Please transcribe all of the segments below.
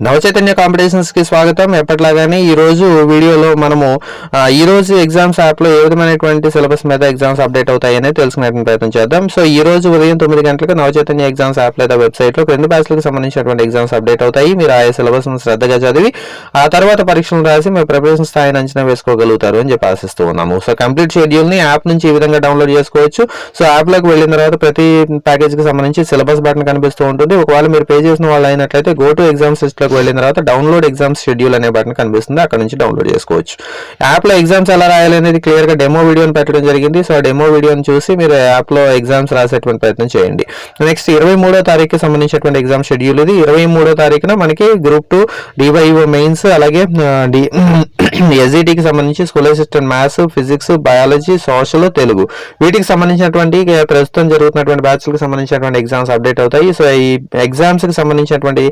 నవచైతన్య కాంపిటీషన్స్కి స్వాగతం. ఎప్పట్లాగానే ఈరోజు వీడియోలో మనము ఈరోజు ఎగ్జామ్స్ యాప్లో ఏ విధమైనటువంటి సిలబస్ మీద ఎగ్జామ్స్ అప్డేట్ అవుతాయి అనేది తెలుసుకునే ప్రయత్నం చేద్దాం. సో ఈ రోజు ఉదయం తొమ్మిది గంటలకు నవచైతన్య ఎగ్జామ్స్ యాప్ లేదా వెబ్సైట్లో రెండు బ్యాచ్లకు సంబంధించినటువంటి ఎగ్జామ్స్ అప్డేట్ అవుతాయి. మీరు ఆయా సిలబస్ శ్రద్ధగా చదివి ఆ తర్వాత పరీక్షలు రాసి మీ ప్రిపరేషన్ స్థాయిని అంచనా వేసుకోగలుగుతారు అని చెప్పి ఆశిస్తూ ఉన్నాము. సో కంప్లీట్ షెడ్యూల్ని యాప్ నుంచి ఈ విధంగా డౌన్లోడ్ చేసుకోవచ్చు. సో యాప్లోకి వెళ్ళిన తర్వాత ప్రతి ప్యాకేజ్కి సంబంధించి సిలబస్ బటన్ కనిపిస్తూ ఉంటుంది. ఒకవేళ మీరు పే చేసిన వాళ్ళు అయినట్లయితే గో టు ఎగ్జామ్స్ లిస్ట్ లోకి వెళ్ళిన తర్వాత డౌన్లోడ్ ఎగ్జామ్స్ షెడ్యూల్ అనే బటన్ కనిపిస్తుంది. అక్కడ నుంచి డౌన్లోడ్ చేసుకోవచ్చు. యాప్లో ఎగ్జామ్స్ ఎలా రాయాలి అనేది క్లియర్గా డెమో వీడియోని పెట్టడం జరిగింది. సో డెమో వీడియోని చూసి మీరు యాప్లో ఎగ్జామ్స్ రాసేటువంటి ప్రయత్నం చేయండి. నెక్స్ట్ ఇరవై మూడో తారీఖుకి సంబంధించినటువంటి ఎగ్జామ్ షెడ్యూల్ ఇది. ఇరవై మూడో తారీఖున మనకి గ్రూప్ టూ డివైఓ మెయిన్స్ అలాగే డి ఎస్ఈటికి సంబంధించి school assistant maths physics biology social Telugu వీటికి సంబంధించినటువంటి ప్రస్తుతం జరుగుతున్నటువంటి బ్యాచ్లకు సంబంధించినటువంటి ఎగ్జామ్స్ అప్డేట్ అవుతాయి. సో ఈ ఎగ్జామ్స్కి సంబంధించినటువంటి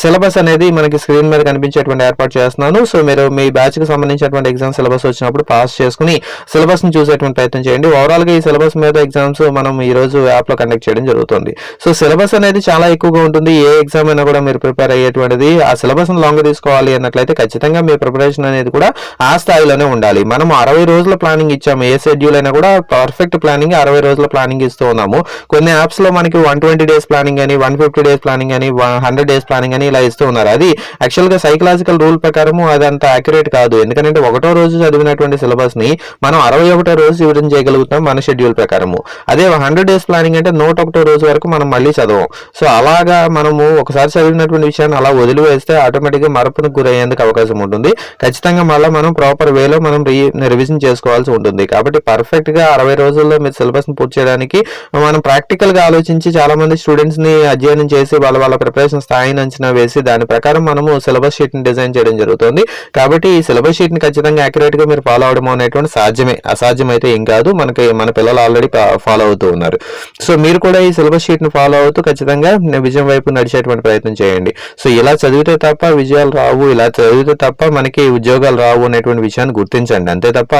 సిలబస్ అనేది మనకి స్క్రీన్ మీద కనిపించేటువంటి ఏర్పాటు చేస్తున్నాను. సో మీరు మీ బ్యాచ్కి సంబంధించినటువంటి ఎగ్జామ్ సిలబస్ వచ్చినప్పుడు పాస్ చేసుకుని సిలబస్ని చూసేటువంటి ప్రయత్నం చేయండి. ఓవరాల్గా ఈ సిలబస్ మీద ఎగ్జామ్స్ మనం ఈ రోజు యాప్లో కండక్ట్ చేయడం జరుగుతుంది. సో సిలబస్ అనేది చాలా ఎక్కువగా ఉంటుంది. ఏ ఎగ్జామ్ అయినా కూడా మీరు ప్రిపేర్ అయ్యేటువంటిది. ఆ సిలబస్ లాంగ్ తీసుకోవాలి అన్నట్లయితే ఖచ్చితంగా మీ ప్రిపరేషన్ అనేది కూడా ఆ స్థాయిలోనే ఉండాలి. మనం అరవై రోజుల ప్లానింగ్ ఇచ్చాము. ఏ షెడ్యూల్ అయినా కూడా పర్ఫెక్ట్ ప్లానింగ్ అరవై రోజుల ప్లానింగ్ ఇస్తూ ఉన్నాము. కొన్ని యాప్స్లో మనకి వన్ ట్వంటీ డేస్ ప్లానింగ్ అని వన్ ఫిఫ్టీ డేస్ ప్లానింగ్ అని హండ్రెడ్ డేస్ ప్లానింగ్ అని ఇలా ఇస్తూ ఉన్నారు. అది యాక్చువల్గా సైకలాజికల్ రూల్ ప్రకారము అది అంత అక్యురేట్ కాదు. ఎందుకంటే ఒకటో రోజు చదివినటువంటి సిలబస్ని మనం అరవై ఒకటో రోజు వివరణ చేయగలుగుతాం మన షెడ్యూల్ ప్రకారము. అదే హండ్రెడ్ డేస్ ప్లానింగ్ అంటే నూట ఒకటో రోజు వరకు మనం మళ్ళీ చదవం. సో అలాగా మనము ఒకసారి చదివినటువంటి విషయాన్ని అలా వదిలివేస్తే ఆటోమేటిక్గా మరపునకు గురయ్యేందుకు అవకాశం ఉంటుంది. ఖచ్చితంగా మళ్ళీ మనం ప్రాపర్ వేలో మనం రీ రివిజన్ చేసుకోవాల్సి ఉంటుంది. కాబట్టి పర్ఫెక్ట్గా అరవై రోజుల్లో మీరు సిలబస్ని పూర్తి చేయడానికి మనం ప్రాక్టికల్గా ఆలోచించి చాలా మంది స్టూడెంట్స్ని అధ్యయనం చేసి వాళ్ళ వాళ్ళ ప్రిపరేషన్ స్థాయిని అంచనా వేసి దాని ప్రకారం మనము సిలబస్ షీట్ని డిజైన్ చేయడం జరుగుతుంది. కాబట్టి ఈ సిలబస్ షీట్ని ఖచ్చితంగా యాక్యురేట్గా మీరు ఫాలో అవడం అనేటువంటి సాధ్యమే. అసాధ్యం అయితే ఏం కాదు. మనకి మన పిల్లలు ఆల్రెడీ ఫాలో అవుతూ ఉన్నారు. సో మీరు కూడా ఈ సిలబస్ షీట్ని ఫాలో అవుతూ ఖచ్చితంగా విజయం వైపు నడిచేటువంటి ప్రయత్నం చేయండి. సో ఇలా చదివితే తప్ప విజయాలు రావు. ఇలా చదివితే తప్ప మనకి ఉద్యోగాలు రావు అనేటువంటి విషయాన్ని గుర్తించండి. అంతే తప్ప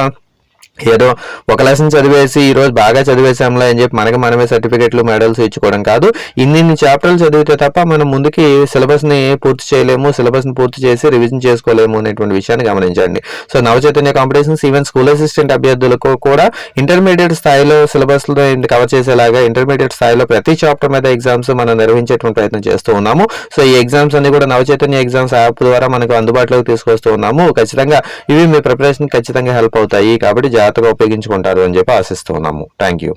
ఏదో ఒక లెసన్ చదివేసి ఈరోజు బాగా చదివేసాంలా అని చెప్పి మనకి మనమే సర్టిఫికెట్లు మెడల్స్ ఇచ్చుకోవడం కాదు. ఇన్ని చాప్టర్లు చదివితే తప్ప మనం ముందుకి సిలబస్ని పూర్తి చేయలేము సిలబస్ని పూర్తి చేసి రివిజన్ చేసుకోలేము అనేటువంటి విషయాన్ని గమనించండి. So Navachaitanya competitions even school assistant అభ్యర్థులకు కూడా ఇంటర్మీడియట్ స్థాయిలో సిలబస్లో కవర్ చేసేలాగా ఇంటర్మీడియట్ స్థాయిలో ప్రతి చాప్టర్ మీద ఎగ్జామ్స్ మనం నిర్వహించేటువంటి ప్రయత్నం చేస్తూ ఉన్నాము. సో ఈ ఎగ్జామ్స్ అన్ని కూడా నవచైతన్య ఎగ్జామ్స్ యాప్ ద్వారా మనకు అందుబాటులోకి తీసుకొస్తూ ఉన్నాము. ఖచ్చితంగా ఇవి మీ ప్రిపరేషన్ ఖచ్చితంగా హెల్ప్ అవుతాయి. కాబట్టి జాగ్రత్తగా ఉపయోగించుకుంటారు అని చెప్పి ఆశిస్తున్నాము థ్యాంక్ యూ